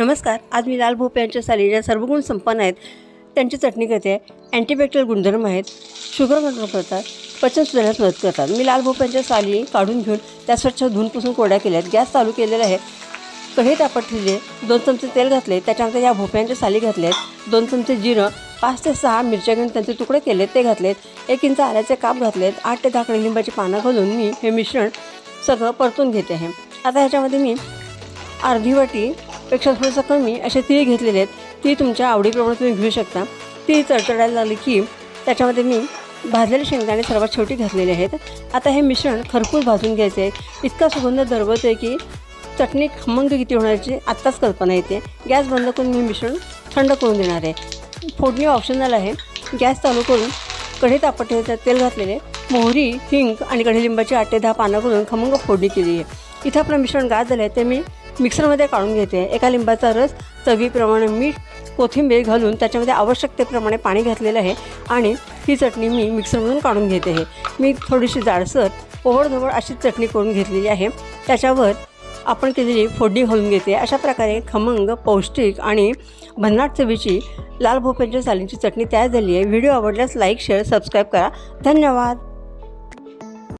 नमस्कार आज मी लाल भोपळ्यांच्या यांच्या साली ज्या सर्व गुण संपन्न आहेत. त्यांची चटणी करते. अँटीबॅक्टेरियल गुणधर्म आहेत. शुगर कंट्रोल करतात. पचन सुधारण्यास मदत करतात. मी लाल भोपळ्यांच्या साली काढून घेऊन त्या स्वच्छ धुवून पुसून कोरड्या आहेत गॅस चालू केलेला आहे. कढई तापत ठेवले. दोन चमचे तेल घातले. त्याच्यानंतर या भोपळ्यांच्या साली घातलेत. दोन चमचे जिरं पाच ते सहा मिरच्या घेऊन त्यांचे तुकडे केलेत. ते घातलेत. एक इंच आल्याचे काप घातलेत. आठ ते दहा लिंबाची पानं घालून मी हे मिश्रण सगळं परतून घेते आहे. आता ह्याच्यामध्ये मी अर्धी पेक्षा थोडंसं कमी असे तीळ घेतलेले आहेत. ती तुमच्या आवडीप्रमाणे तुम्ही घेऊ शकता. ती तडतडायला लागली की त्याच्यामध्ये मी भाजलेले शेंगदाणे सर्वात शेवटी घातलेले आहेत. आता हे मिश्रण खरपूस भाजून घ्यायचे आहे इतका सुगंध दरवत आहे की चटणी खमंग किती होण्याची आत्ताच कल्पना येते. गॅस बंद करून मी मिश्रण थंड करून देणार आहे. फोडणी ऑप्शनल आहे. गॅस चालू करून कढीत तापट तेल घातलेले मोहरी हिंग आणि कढीलिंबाची आठ ते दहा पानं करून खमंग फोडणी केली आहे. इथं आपलं मिश्रण गाज झालं आहे ते मी मिक्सरमध्ये काढून घेते. एका लिंबाचा रस चवीप्रमाणे मीठ कोथिंबीर घालून त्याच्यामध्ये आवश्यकतेप्रमाणे पाणी घातलेलं आहे आणि ही चटणी मी मिक्सरमधून काढून घेते आहे. मी थोडीशी जाडसर ओवळधवळ अशी चटणी करून घेतलेली आहे. त्याच्यावर आपण केलेली फोडणी घालून घेते. अशा प्रकारे खमंग पौष्टिक आणि भन्नाट चवीची लाल भोप्यांच्या सालींची चटणी तयार झाली आहे. व्हिडिओ आवडल्यास लाईक शेअर सबस्क्राईब करा. धन्यवाद.